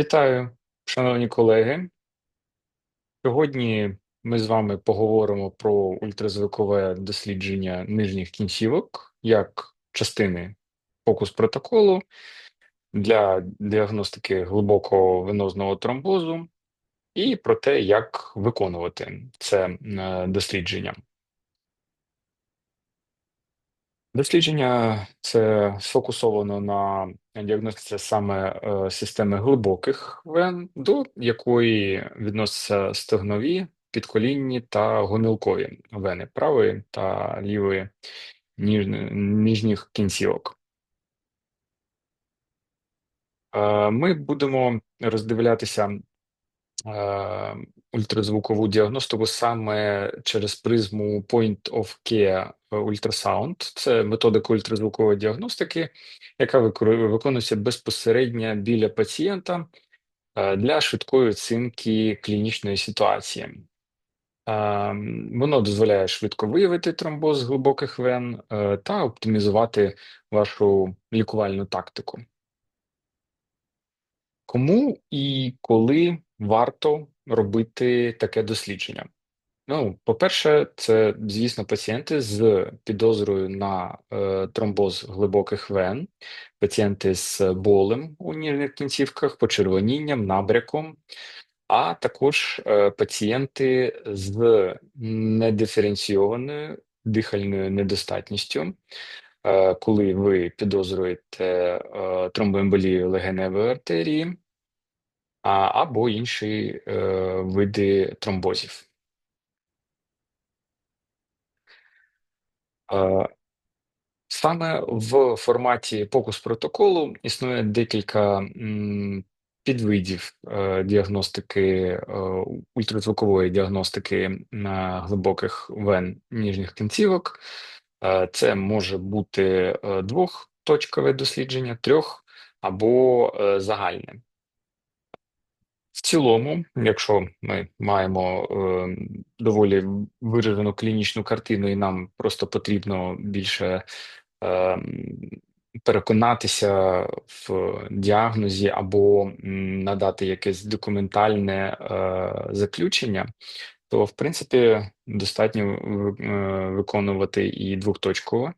Вітаю, шановні колеги. Сьогодні ми з вами поговоримо про ультразвукове дослідження нижніх кінцівок як частини фокус протоколу для діагностики глибокого венозного тромбозу і про те, як виконувати це е, дослідження. Дослідження це сфокусовано на діагностиці саме е, системи глибоких вен, до якої відносяться стегнові, підколінні та гомілкові вени правої та лівої ніж... нижніх кінцівок. Е, Ми будемо роздивлятися ультразвукову діагностику саме через призму Point of Care Ultrasound. Це методика ультразвукової діагностики, яка виконується безпосередньо біля пацієнта е, для швидкої оцінки клінічної ситуації. Е, Воно дозволяє швидко виявити тромбоз глибоких вен е, та оптимізувати вашу лікувальну тактику. Кому і коли варто робити таке дослідження? Ну, по-перше, це, звісно, пацієнти з підозрою на е, тромбоз глибоких вен, пацієнти з болем у нижніх кінцівках, почервонінням, набряком, а також е, пацієнти з недиференційованою дихальною недостатністю, е, коли ви підозрюєте е, тромбоемболію легеневої артерії або інші е, види тромбозів. Е, Саме в форматі покус протоколу існує декілька підвидів е, діагностики, ультразвукової діагностики на глибоких вен ніжніх кінцівок. Це може бути двохточкове дослідження, трьох або загальне. В цілому, якщо ми маємо е, доволі виражену клінічну картину, і нам просто потрібно більше е, переконатися в діагнозі або надати якесь документальне е, заключення, то в принципі достатньо е, виконувати і двохточкове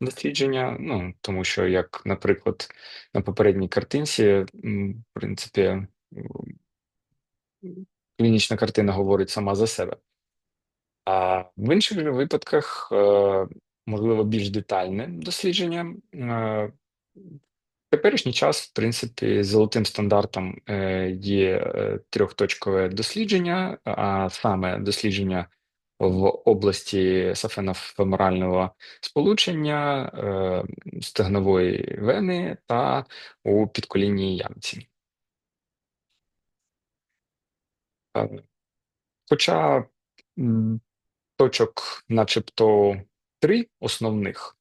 дослідження. Ну тому що, як, наприклад, на попередній картинці, в принципі. Клінічна картина говорить сама за себе. А в інших же випадках, е, можливо, більш детальне дослідження. Е, В теперішній час, в принципі, золотим стандартом е, є е, трьохточкове дослідження, а саме дослідження в області сафенофеморального сполучення, е, стегнової вени та у підколінній ямці. Е, Хоча точок, начебто, три основних.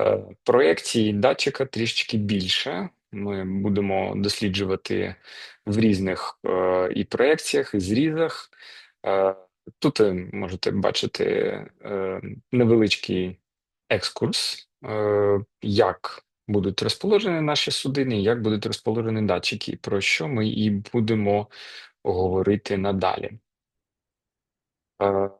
Е, Проєкції датчика трішечки більше. Ми будемо досліджувати в різних е, і проєкціях, і зрізах. Е, Тут можете бачити невеличкий екскурс, як будуть розположені наші судини, як будуть розположені датчики, про що ми і будемо говорити надалі. Е,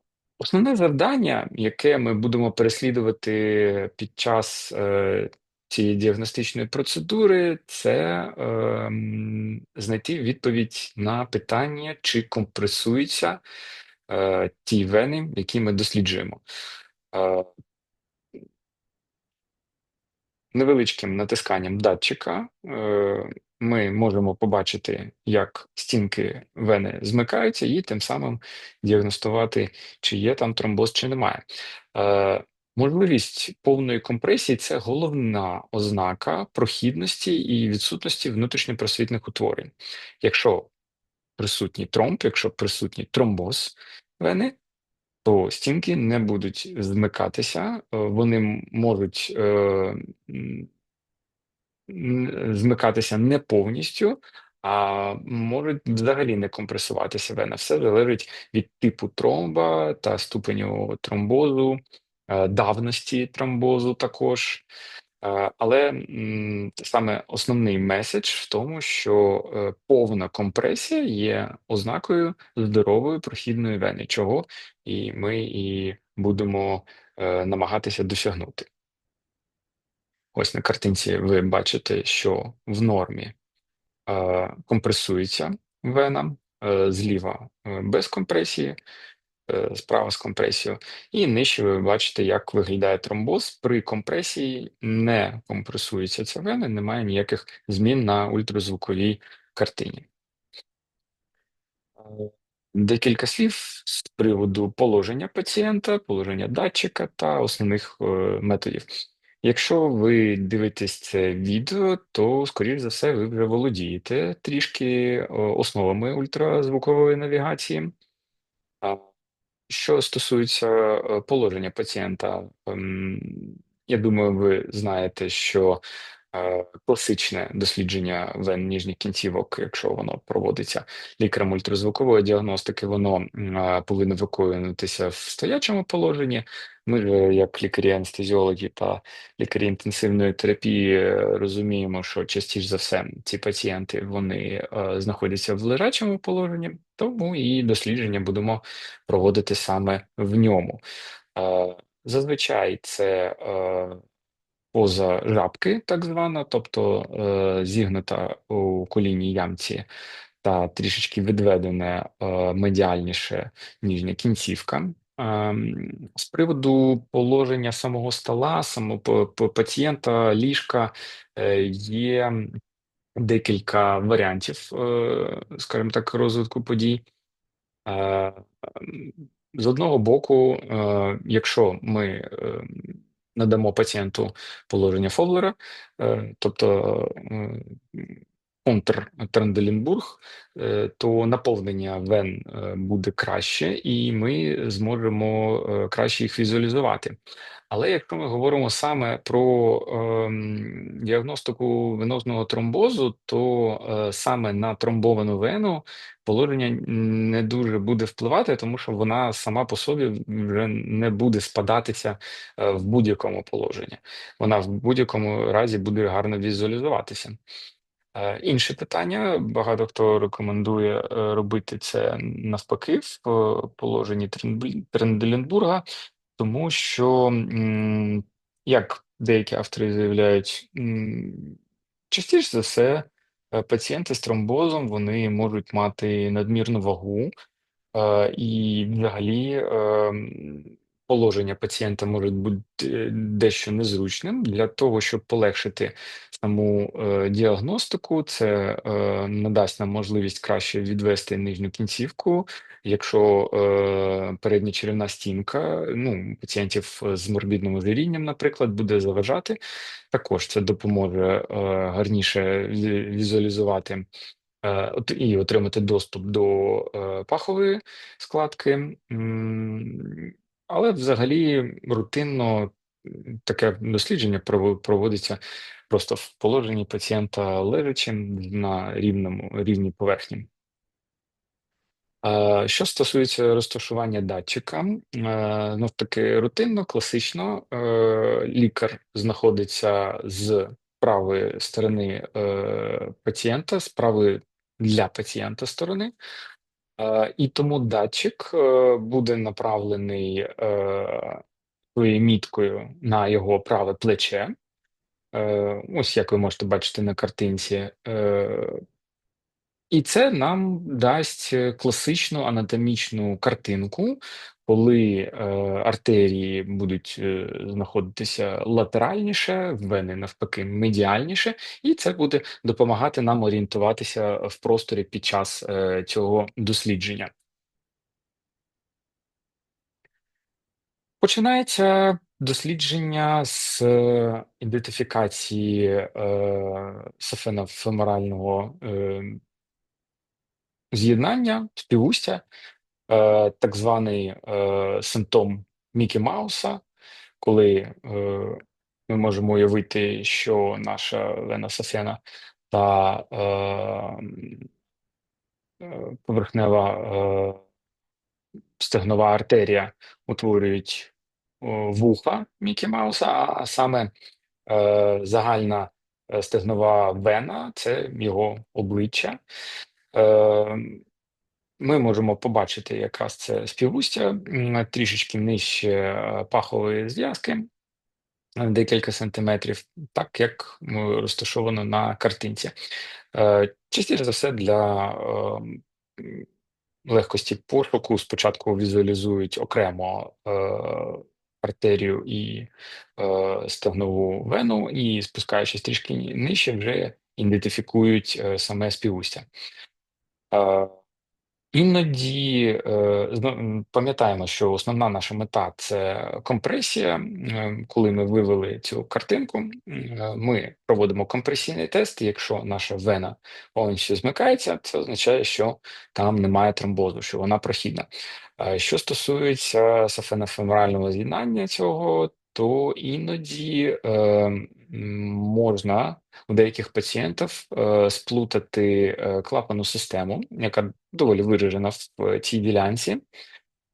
Основне завдання, яке ми будемо переслідувати під час е, цієї діагностичної процедури, це ем, знайти відповідь на питання, чи компресуються е, ті вени, які ми досліджуємо. Е, невеличким натисканням датчика е, ми можемо побачити, як стінки вени змикаються, і тим самим діагностувати, чи є там тромбоз, чи немає. Е, Можливість повної компресії це головна ознака прохідності і відсутності внутрішньопросвітних утворень. Якщо присутній тромб, якщо присутній тромбоз вени, то стінки не будуть змикатися, е, вони можуть е, змикатися не повністю, а можуть взагалі не компресуватися вена. Все залежить від типу тромба та ступеню тромбозу, е, давності тромбозу також. Е, Але саме основний меседж в тому, що е, повна компресія є ознакою здорової прохідної вени, чого і ми і будемо намагатися досягнути. Ось на картинці ви бачите, що в нормі е, компресується вена, е, зліва е, без компресії, е, справа з компресією, і нижче ви бачите, як виглядає тромбоз. При компресії не компресується ця вена, немає ніяких змін на ультразвуковій картині. Е, Декілька слів з приводу положення пацієнта, положення датчика та основних е, методів. Якщо ви дивитесь це відео, то, скоріш за все, ви вже володієте трішки основами ультразвукової навігації. А що стосується е, положення пацієнта, ем, я думаю, ви знаєте, що класичне дослідження вен ніжніх кінцівок, якщо воно проводиться лікарем ультразвукової діагностики, воно е, повинно виконуватися в стоячому положенні. Ми, як лікарі-анестезіологи та лікарі інтенсивної терапії, е, розуміємо, що частіше за все ці пацієнти вони е, знаходяться в лежачому положенні, тому і дослідження будемо проводити саме в ньому. Е, Зазвичай це е, поза жабки, так звана, тобто е, зігнута у колінній ямці та трішечки відведене е, медіальніше ніжня кінцівка. Ем, З приводу положення самого стола, самого пацієнта, ліжка е, є декілька варіантів, е, скажімо так, розвитку подій. Е, З одного боку, якщо ми е, надамо пацієнту положення Фоблера, е, тобто контр контртренделінбург, е, то наповнення вен е, буде краще, і ми зможемо е, краще їх візуалізувати. Але якщо ми говоримо саме про ем, діагностику венозного тромбозу, то е, саме на тромбовану вену положення не дуже буде впливати, тому що вона сама по собі вже не буде спадатися е, в будь-якому положенні. Вона в будь-якому разі буде гарно візуалізуватися. Е, Інше питання: багато хто рекомендує е, робити це навпаки в е, положенні Тренделенбурга, тому що, як деякі автори заявляють, частіше за все, е, пацієнти з тромбозом вони можуть мати надмірну вагу, Е, І взагалі ем, положення пацієнта може бути е, дещо незручним для того, щоб полегшити саму е, діагностику. Це е, надасть нам можливість краще відвести нижню кінцівку. Якщо передня черевна стінка, ну пацієнтів з морбідним ожирінням, наприклад, буде заважати, також це допоможе гарніше візуалізувати і отримати доступ до пахової складки. Але взагалі рутинно таке дослідження прово- проводиться просто в положенні пацієнта лежачим на рівному рівні поверхні. Що стосується розташування датчика, е, знов таки рутинно, класично, е, лікар знаходиться з правої сторони е, пацієнта, з правої для пацієнта сторони, і тому датчик е, буде направлений е, своєю міткою на його праве плече. Е, Ось як ви можете бачити на картинці. Е, і це нам дасть е, класичну анатомічну картинку, коли е, артерії будуть е, знаходитися латеральніше, вени навпаки, медіальніше, і це буде допомагати нам орієнтуватися в просторі під час е, цього дослідження. Починається дослідження з ідентифікації е, сафенофеморального е, з'єднання, співустя. Е, так званий е, симптом Мікі Мауса, коли е, ми можемо уявити, що наша вена сафена та поверхнева стегнова артерія утворюють вуха Мікі Мауса, а саме загальна стегнова вена це його обличчя. Е, ми можемо побачити якраз це співустя трішечки нижче е, пахової зв'язки, декілька сантиметрів, так як розташовано на картинці. Частіше за все для легкості пошуку спочатку візуалізують окремо е, артерію і е, стегнову вену, і спускаючись трішки нижче, вже ідентифікують е, саме співустя. Іноді е, пам'ятаємо, що основна наша мета це компресія. Е, коли ми вивели цю картинку, е, ми проводимо компресійний тест. Якщо наша вена повністю змикається, це означає, що там немає тромбозу, що вона прохідна. Що стосується сафенофеморального з'єднання цього, то іноді е, можна у деяких пацієнтів е, сплутати е, клапану систему, яка доволі виражена в цій ділянці,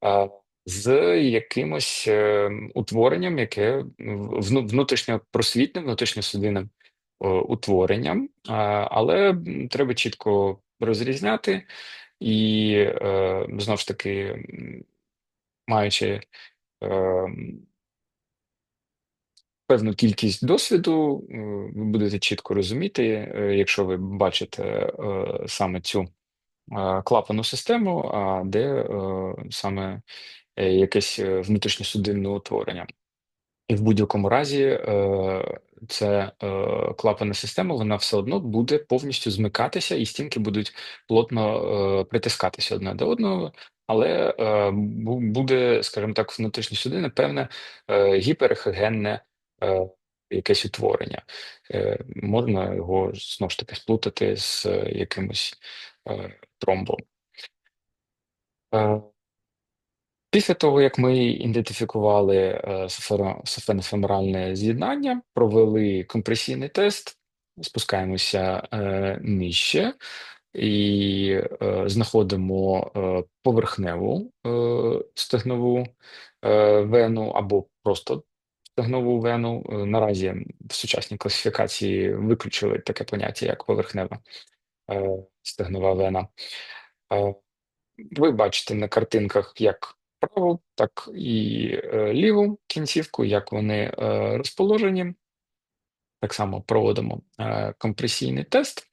е, з якимось е, утворенням, яке внутрішньопросвітним, внутрішньосудинним е, утворенням, е, але треба чітко розрізняти і е, знову ж таки, маючи. Е, певну кількість досвіду, е, ви будете чітко розуміти, е, якщо ви бачите е, саме цю клапану систему, а де саме якесь внутрішньосудинне утворення. І в будь-якому разі це клапана система, вона все одно буде повністю змикатися, і стінки будуть плотно притискатися одне до одного, але буде, скажімо так, внутрішнє судини певне гіперехогенне якесь утворення. Е, Можна його знову ж таки сплутати з якимось е, тромбом. Е, Після того, як ми ідентифікували е, софенофеморальне з'єднання, провели компресійний тест, спускаємося е, нижче і е, знаходимо е, поверхневу е, стегнову е, вену або просто стегнову вену. Е, наразі в сучасній класифікації виключили таке поняття, як поверхнева е, стегнова вена. Е, ви бачите на картинках як праву, так і ліву кінцівку, як вони розположені. Так само проводимо компресійний тест.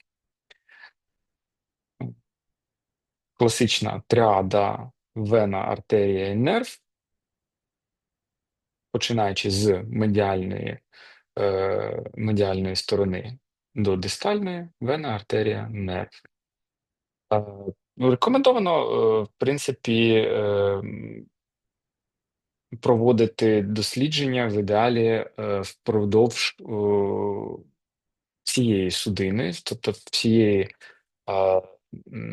Класична тріада вена, артерія і нерв починаючи з медіальної е, медіальної сторони до дистальної, вена, артерія, нерв. Е, ну, рекомендовано, е, в принципі, е, проводити дослідження в ідеалі е, впродовж е, всієї судини, тобто всієї. Е,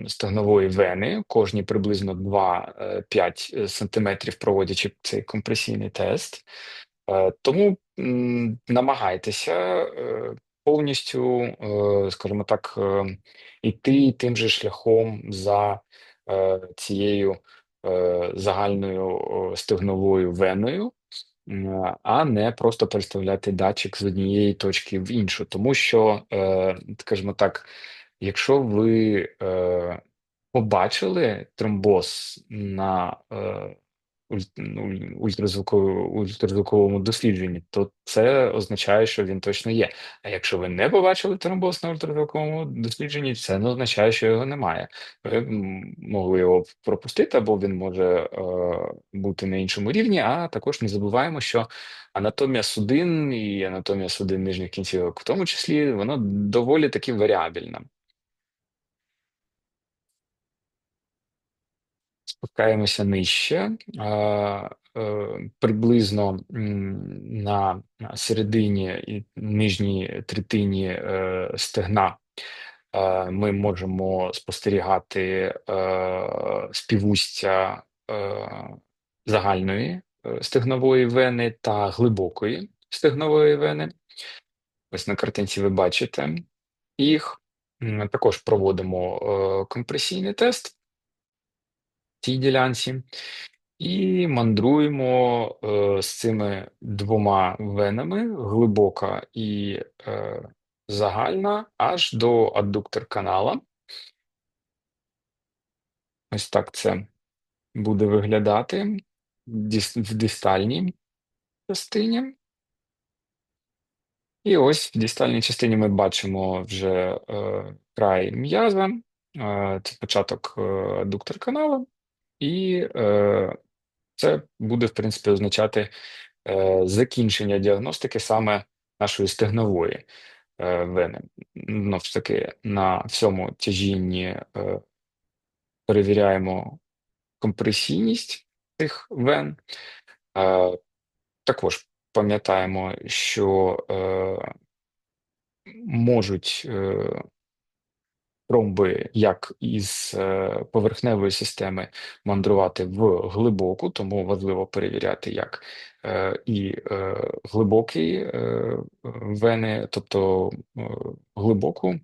стегнової вени, кожні приблизно 2-5 см проводячи цей компресійний тест. Е, тому намагайтеся е, повністю, е, скажімо так, йти тим же шляхом за цією загальною стегновою веною. А не просто переставляти датчик з однієї точки в іншу, тому що, скажімо так, Якщо ви е, побачили тромбоз на е, ну, ультразвуковому дослідженні, то це означає, що він точно є. А якщо ви не побачили тромбоз на ультразвуковому дослідженні, це не означає, що його немає. Ви могли його пропустити, або він може е, бути на іншому рівні. А також не забуваємо, що анатомія судин і анатомія судин нижніх кінцівок, в тому числі, воно доволі таки варіабельна. Спускаємося нижче, е, приблизно на середині і нижній третині е, стегна. Е, ми можемо спостерігати співустя загальної стегнової вени та глибокої стегнової вени. Ось на картинці ви бачите їх. Також проводимо компресійний тест цій ділянці. і мандруємо е, з цими двома венами глибока і е, загальна аж до аддуктор канала. Ось так це буде виглядати в дистальній частині. І ось в дистальній частині ми бачимо вже е, край м'яза, е, це початок е, аддуктор каналу, і е, це буде, в принципі, означати е, закінчення діагностики саме нашої стегнової е, вени. Ну, ж таки, на всьому тяжінні е, перевіряємо компресійність цих вен. Е, також пам'ятаємо, що е, можуть е, тромби як із е, поверхневої системи мандрувати в глибоку, тому важливо перевіряти як е, і е, глибокі вени, тобто глибоку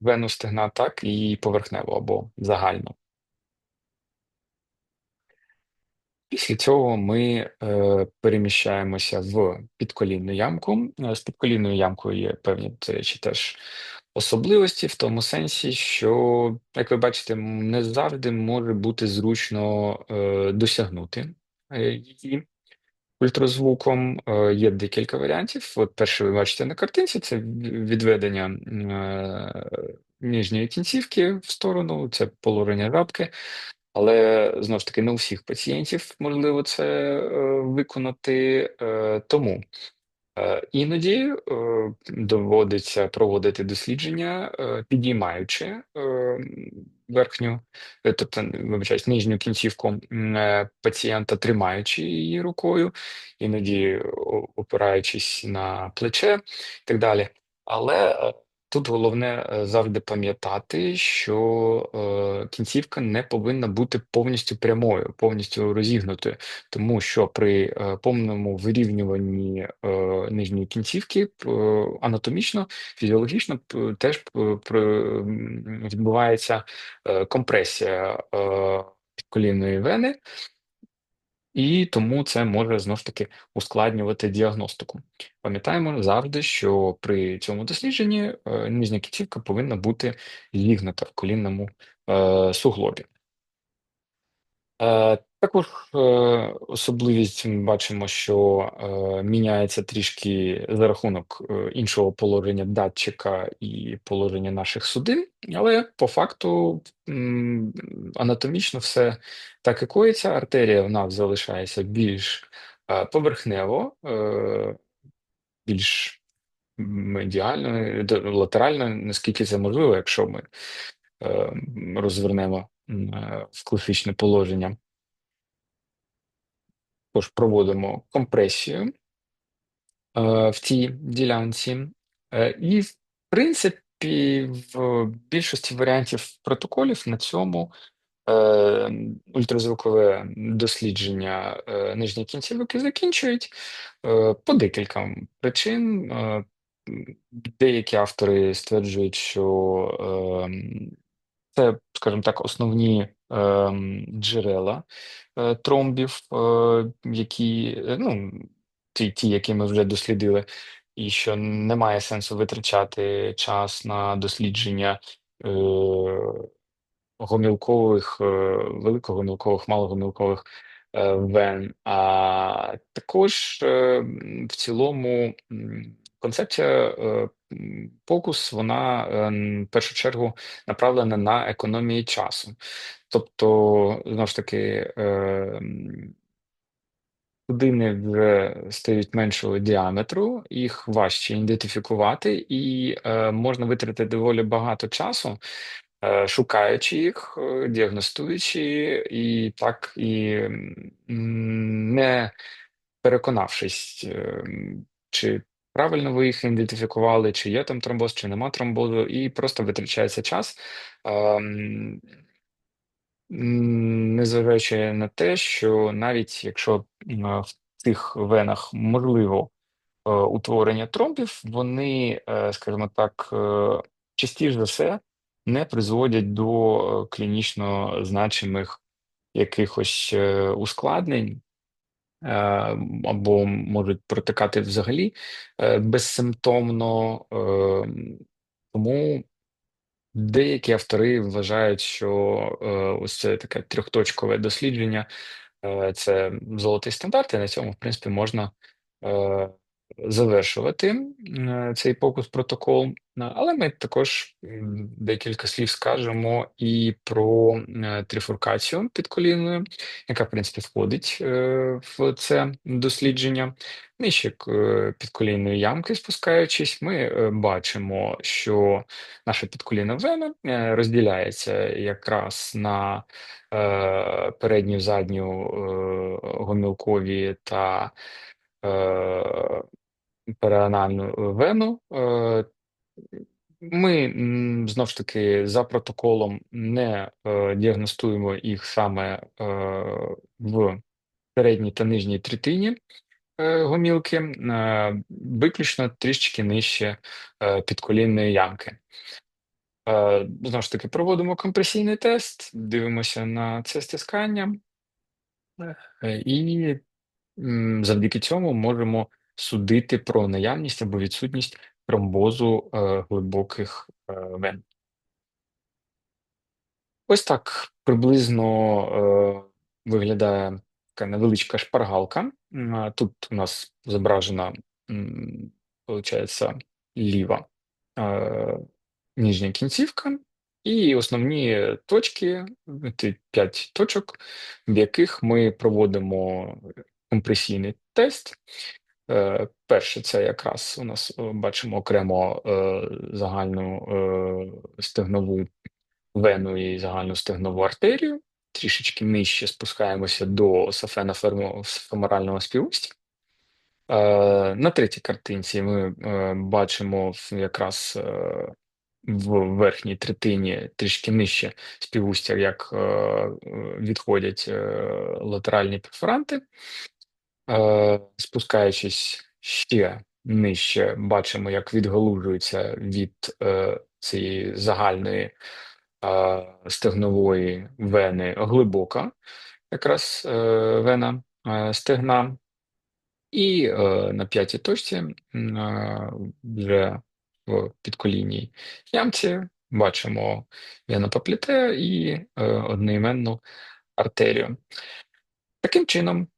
вену стегна, так і поверхневу або загальну. Після цього ми е, переміщаємося в підколінну ямку. З підколінною ямкою є певні чи теж особливості в тому сенсі, що, як ви бачите, не завжди може бути зручно е, досягнути е, її ультразвуком. Е, є декілька варіантів. От перше, ви бачите на картинці, це відведення е, нижньої кінцівки в сторону, це положення жабки. Але знову ж таки не у всіх пацієнтів можливо це е, виконати, е, тому іноді е, доводиться проводити дослідження, е, підіймаючи е, верхню, е, тобто вибачаюсь, нижню кінцівку е, пацієнта, тримаючи її рукою, іноді опираючись на плече і так далі. Але е, Тут головне е, завжди пам'ятати, що е, кінцівка не повинна бути повністю прямою, повністю розігнутою, тому що при е, повному вирівнюванні е, нижньої кінцівки е, анатомічно, фізіологічно п- теж м, відбувається е, компресія е, підколінної вени, і тому це може знов ж таки ускладнювати діагностику. Пам'ятаємо завжди, що при цьому дослідженні е, нижня кінцівка повинна бути зігнута в колінному е, суглобі. Е, Також е, особливість ми бачимо, що е, міняється трішки за рахунок е, іншого положення датчика і положення наших судин, але по факту анатомічно все так і коїться. Артерія в нас залишається більш поверхнево, більш медіально, латерально, наскільки це можливо, якщо ми розвернемо в класичне положення. Тож проводимо компресію е, в цій ділянці, Е, і, в принципі, в більшості варіантів протоколів на цьому е, ультразвукове дослідження нижньої кінцівки закінчують по декільком причин. Деякі автори стверджують, що це, скажімо так, основні ем, джерела е, тромбів, е, які, е, ну, ті, ті, які ми вже дослідили, і що немає сенсу витрачати час на дослідження е, гомілкових, е, великогомілкових, малогомілкових е, вен. А також е, в цілому концепція е, м, покус, вона е, в першу чергу направлена на економії часу. Тобто, знову ж таки, е, Судини вже стають меншого діаметру, їх важче ідентифікувати, і е, можна витратити доволі багато часу, е, шукаючи їх, е, діагностуючи, і так і не переконавшись, е, чи правильно ви їх ідентифікували, чи є там тромбоз, чи нема тромбозу, і просто витрачається час. Незважаючи на те, що навіть якщо в цих венах можливо е, утворення тромбів, вони, е, скажімо так, е, частіше за все не призводять до клінічно значимих якихось ускладнень. Е, Або можуть протикати взагалі е, безсимптомно, Е, тому деякі автори вважають, що ось це таке трьохточкове дослідження Це золотий стандарт, і на цьому, в принципі, можна завершувати е, цей покус протокол. Е, Але ми також декілька слів скажемо і про е, трифуркацію підколінною, яка, в принципі, входить в це дослідження. Нижче підколінної ямки спускаючись, ми бачимо, що наша підколінна вена розділяється якраз на передню, задню гомілкові та переанальну вену. Е, ми м, знову ж таки за протоколом не е, діагностуємо їх саме е, в передній та нижній третині е, гомілки, е, виключно трішечки нижче е, підколінної ямки. Е, Знову ж таки, проводимо компресійний тест, дивимося на це стискання, е, і завдяки цьому можемо судити про наявність або відсутність тромбозу е, глибоких е, вен. Ось так приблизно е, виглядає така невеличка шпаргалка. Тут у нас зображена, получається, ліва е, нижня кінцівка, і основні точки, 5 точок, в яких ми проводимо компресійний тест. Е, Перше, це якраз у нас е, бачимо окремо е, загальну стегнову вену і загальну стегнову артерію. Трішечки нижче спускаємося до сафено-феморального співустя. Е, На третій картинці ми бачимо якраз в верхній третині трішки нижче співустя, як відходять латеральні перфоранти. Е, Спускаючись ще нижче, бачимо, як відгалужується від е, цієї загальної е, стегнової вени глибока, якраз вена стегна. І е, на п'ятій точці е, вже в підколінній ямці бачимо венопопліте і е, одноіменну артерію. Таким чином,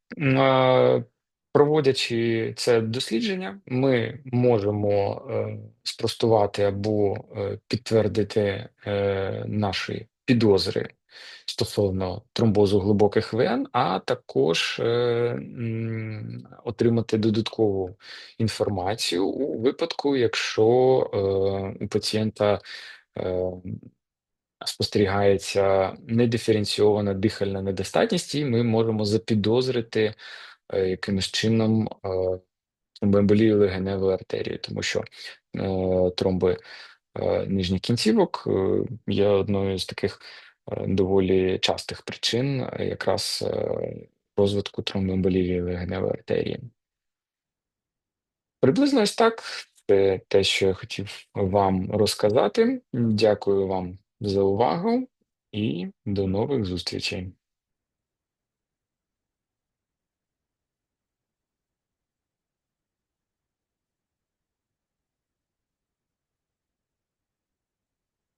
проводячи це дослідження, ми можемо е, спростувати або е, підтвердити е, наші підозри стосовно тромбозу глибоких вен, а також отримати додаткову інформацію у випадку, якщо у пацієнта спостерігається недиференційована дихальна недостатність, і ми можемо запідозрити е, якимось чином е, тромбоемболію легеневої артерії, тому що е, тромби нижніх кінцівок є одною з таких доволі частих причин якраз розвитку тромбоемболії легеневої артерії. Приблизно ось так. Це те, що я хотів вам розказати. Дякую вам за увагу і до нових зустрічей.